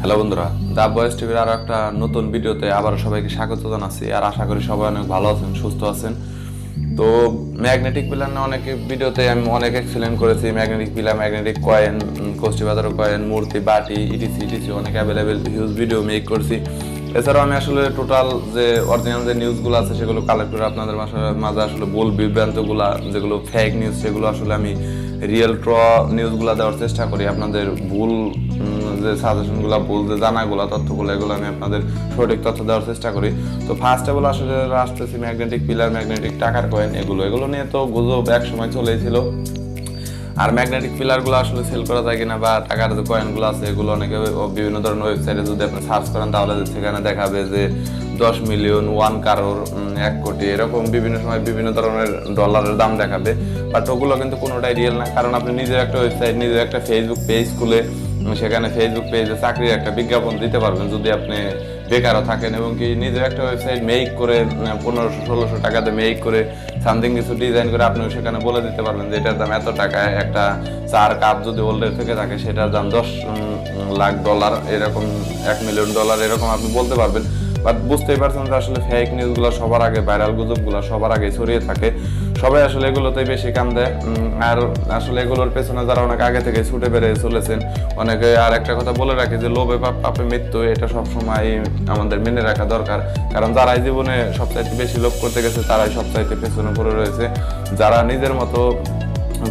Hello বন্ধুরা দা বয়েস টিভির আরও একটা নতুন ভিডিওতে আবার সবাইকে স্বাগত জানাচ্ছি, আর আশা করি সবাই অনেক ভালো আছেন, সুস্থ আছেন। তো ম্যাগনেটিক পিলার না অনেক ভিডিওতে আমি অনেক এক্সপ্লেন করেছি, ম্যাগনেটিক পিলার, ম্যাগনেটিক কয়েন কোষ্টি বাজার কয়েন, মূর্তি, বাটি ইটিসি ইটিসি অনেক অ্যাভেলেবেল হিউজ ভিডিও মেক করছি। এছাড়াও আমি আসলে টোটাল যে অরিজিনাল যে নিউজগুলো আছে, সেগুলো কালেক্ট করে আপনাদের মাঝে- আসলে ভুল বিভ্রান্তগুলা, যেগুলো ফেক নিউজ সেগুলো আসলে আমি রিয়েল ট্র নিউজগুলো দেওয়ার চেষ্টা করি। আপনাদের ভুল যে সাজেশনগুলো ভুল যে জানাগুলো, তথ্যগুলো, এগুলো আমি আপনাদের সঠিক তথ্য দেওয়ার চেষ্টা করি। তো ফার্স্ট অফ অল আসলে আসতেছি ম্যাগনেটিক পিলার ম্যাগনেটিক টাকার কয়েন এগুলো এগুলো নিয়ে তো গুজব এক সময় চলেছিল আর ম্যাগনেটিক পিলারগুলো আসলে সেল করা যায় কিনা বা টাকার যে কয়েনগুলো আছে, এগুলো অনেকে বিভিন্ন ধরনের ওয়েবসাইটে যদি আপনি সার্চ করেন, তাহলে সেখানে দেখাবে যে দশ মিলিয়ন ওয়ান কারোর এক কোটি, এরকম বিভিন্ন সময় বিভিন্ন ধরনের ডলারের দাম দেখাবে। বাট ওগুলো কিন্তু কোনোটাই রিয়েল না। কারণ আপনি নিজের একটা ওয়েবসাইট নিজের একটা ফেসবুক পেজ খুলে সেখানে ফেসবুক পেজে চাকরির একটা বিজ্ঞাপন দিতে পারবেন যদি আপনি বেকারও থাকেন এবং কি নিজের একটা ওয়েবসাইট মেক করে পনেরোশো, ষোলোশো টাকাতে মেক করে সামথিং কিছু ডিজাইন করে আপনি সেখানে বলে দিতে পারবেন যে এটার দাম এত টাকা একটা চার কাপ যদি ওল্ডের থেকে থাকে সেটার দাম দশ লাখ ডলার এরকম এক মিলিয়ন ডলার এরকম আপনি বলতে পারবেন। বাট বুঝতেই পারছেন যে আসলে ফেক নিউজগুলো সবার আগে ভাইরাল গুজবগুলো সবার আগে ছড়িয়ে থাকে। সবাই আসলে এগুলোতেই বেশি কাম দেয়। আর আসলে এগুলোর পেছনে যারা অনেক আগে থেকে ছুটে বেড়ে চলেছেন, অনেকে আর একটা কথা বলে রাখি যে লোভে পাপ, পাপে মৃত্যু, এটা সবসময় আমাদের মেনে রাখা দরকার। কারণ যারাই জীবনে সবচাইতে বেশি লোভ করতে গেছে, তারাই সবচাইতে পেছনে পড়ে রয়েছে। যারা নিজের মতো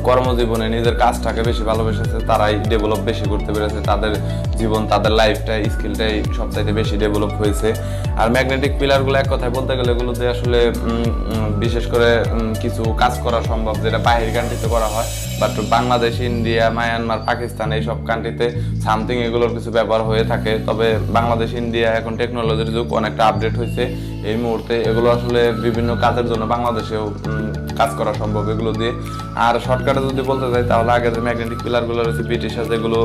কর্মজীবনে নিজের কাজটাকে বেশি ভালোবেসেছে, তারাই ডেভেলপ বেশি করতে পেরেছে, তাদের জীবন, তাদের লাইফটাই স্কিলটাই সবচাইতে বেশি ডেভেলপ হয়েছে। আর ম্যাগনেটিক পিলারগুলো এক কথায় বলতে গেলে এগুলোতে আসলে বিশেষ করে কিছু কাজ করা সম্ভব, যেটা বাহির কান্ট্রিতে করা হয় but Bangladesh, India Myanmar Pakistan এইসব কান্ট্রিতে সামথিং এগুলোর কিছু ব্যবহার হয়ে থাকে। তবে বাংলাদেশ, ইন্ডিয়া এখন টেকনোলজির যুগ, অনেকটা আপডেট হয়েছে। এই মুহূর্তে এগুলো আসলে বিভিন্ন কাজের জন্য বাংলাদেশেও কাজ করা সম্ভব এগুলো দিয়ে। আর শর্টকাটে যদি বলতে চাই তাহলে আগে যে ম্যাগনেটিক পিলারগুলো রয়েছে ব্রিটিশরা যেগুলো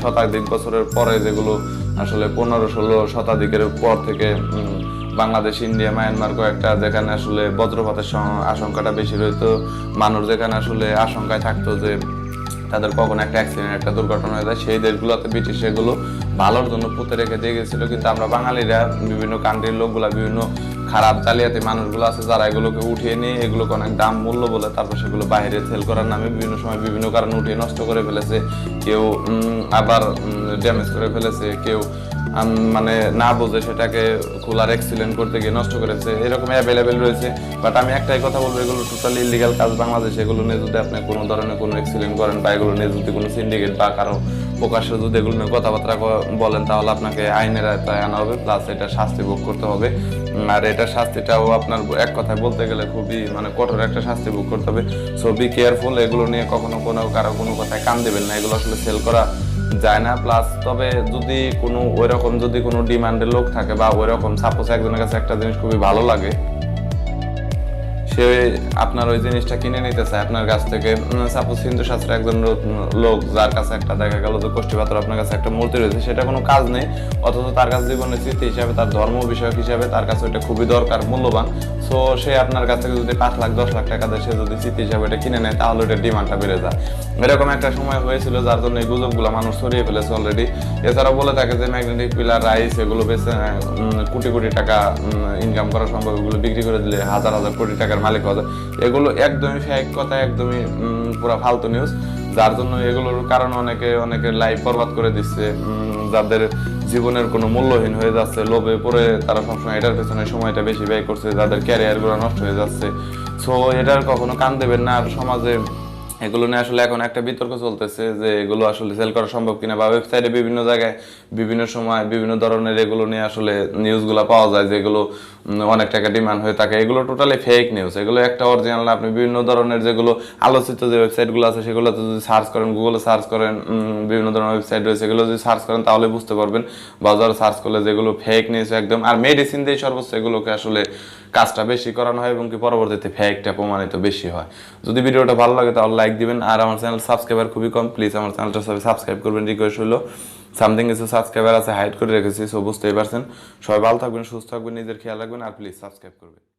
শতাধিক বছরের পরে যেগুলো আসলে পনেরো ষোলো শতাধিকের পর থেকে বাংলাদেশ, ইন্ডিয়া মায়ানমার কয়েকটা যেখানে আসলে বজ্রপাতের আশঙ্কাটা বেশি রইতো। মানুষ যেখানে আসলে আশঙ্কায় থাকতো যে তাদের কখনো একটা অ্যাক্সিডেন্ট একটা দুর্ঘটনা হয়ে যায়, সেই দেশগুলোতে ব্রিটিশ সেগুলো ভালোর জন্য পুঁতে রেখে দিয়ে গেছিল। কিন্তু আমরা বাঙালিরা, বিভিন্ন কান্ট্রির লোকগুলা, বিভিন্ন খারাপ জালিয়াতি মানুষগুলো আছে, যারা এগুলোকে উঠিয়ে নিয়ে এগুলোকে অনেক দাম মূল্য বলে তারপর সেগুলো বাইরে সেল করার নামে বিভিন্ন সময় বিভিন্ন কারণে উঠিয়ে নষ্ট করে ফেলেছে। কেউ আবার ড্যামেজ করে ফেলেছে। কেউ মানে না বুঝে সেটাকে খোলার এক্সিলেন্ট করতে গিয়ে নষ্ট করেছে। এরকম অ্যাভেলেবেল রয়েছে। বাট আমি একটাই কথা বলব, এগুলো টোটালি ইলিগাল কাজ বাংলাদেশে। এগুলো নিয়ে যদি আপনি কোনো ধরনের কোনো এক্সিলেন্ট করেন বা এগুলো নিয়ে যদি কোনো সিন্ডিকেট বা কারও প্রকাশ্যে যদি এগুলো নিয়ে কথাবার্তা বলেন, তাহলে আপনাকে আইনের আয়তায় আনা হবে। প্লাস এটা শাস্তি ভোগ করতে হবে। আর এটা শাস্তিটাও আপনার এক কথায় বলতে গেলে খুবই মানে কঠোর একটা শাস্তি ভোগ করতে হবে। সো বি কেয়ারফুল এগুলো নিয়ে কখনো কোনো, কারও কোনো কথায় কান দেবেন না। এগুলো আসলে সেল করা যায় না। প্লাস তবে যদি কোনো, ওইরকম যদি কোনো ডিমান্ডের লোক থাকে বা ওইরকম সাপোজ একজনের কাছে একটা জিনিস খুবই ভালো লাগে সে আপনার ওই জিনিসটা কিনে নিতে চায় আপনার কাছ থেকে সাপোজ হিন্দু শাস্ত্রে একজন লোক যার কাছে একটা দেখা গেল যে কোষ্ঠী পাথর আপনার কাছে একটা মূর্তি রয়েছে, সেটা কোনো কাজ নেই, অথচ তার কাছে জীবনের স্মৃতি হিসাবে, তার ধর্ম বিষয়ক হিসাবে, তার কাছে ওটা খুবই দরকার, মূল্যবান। সো সে আপনার কাছ থেকে যদি পাঁচ লাখ, দশ লাখ টাকা দেয়, সে যদি স্মৃতি হিসাবে এটা কিনে নেয়, তাহলে ওটা ডিমান্ডটা বেড়ে যায়। এরকম একটা সময় হয়েছিল যার জন্য এই গুজবগুলো মানুষ ছড়িয়ে ফেলেছে অলরেডি এছাড়াও বলে থাকে যে ম্যাগনেটিক পিলার রাইস এগুলো বেছে কোটি কোটি টাকা ইনকাম করা সম্ভব এগুলো বিক্রি করে দিলে হাজার হাজার কোটি টাকার মালিক হওয়া যায়। এগুলো একদমই ফেক কথা, একদমই পুরো ফালতু নিউজ যার জন্য এগুলোর কারণে অনেকে অনেকে লাইফ বরবাদ করে দিচ্ছে। যাদের জীবনের কোনো মূল্যহীন হয়ে যাচ্ছে, লোভে পড়ে তারা সবসময় এটার পেছনে সময়টা বেশি ব্যয় করছে। যাদের ক্যারিয়ারগুলো নষ্ট হয়ে যাচ্ছে। সো এটার কখনো কান দেবেন না। আর সমাজে এগুলো নিয়ে আসলে এখন একটা বিতর্ক চলতেছে যে এগুলো আসলে সেল করা সম্ভব কিনা বা ওয়েবসাইটে বিভিন্ন জায়গায়, বিভিন্ন সময় বিভিন্ন ধরনের এগুলো নিয়ে আসলে নিউজগুলো পাওয়া যায়, যেগুলো অনেক টাকা ডিমান্ড হয়ে থাকে। এগুলো টোটালি ফেক নিউজ এগুলো একটা অরিজিনাল না, আপনি বিভিন্ন ধরনের যেগুলো আলোচিত যে ওয়েবসাইটগুলো আছে, সেগুলোতে যদি সার্চ করেন গুগলে সার্চ করেন বিভিন্ন ধরনের ওয়েবসাইট রয়েছে, এগুলো যদি সার্চ করেন, তাহলে বুঝতে পারবেন বাজারে সার্চ করলে যেগুলো ফেক নিউজ একদম, আর মেডিসিন দিয়ে সর্বোচ্চ এগুলোকে আসলে কাজটা বেশি করানো হয় এবং কি পরবর্তীতে ফ্যাকটা প্রমাণিত বেশি হয়। যদি ভিডিওটা ভালো লাগে তাহলে লাইক দিবেন আর আমার চ্যানেল সাবস্ক্রাইবার খুবই কম প্লিজ আমার চ্যানেলটা সবাই সাবস্ক্রাইব করবেন রিকোয়েস্ট হলো। সামথিং কিছু সাবস্ক্রাইবার আছে হাইড করে রেখেছি সো বুঝতেই পারছেন। সবাই ভালো থাকবেন, সুস্থ থাকবেন, নিজের খেয়াল রাখবেন, আর প্লিজ সাবস্ক্রাইব করবেন।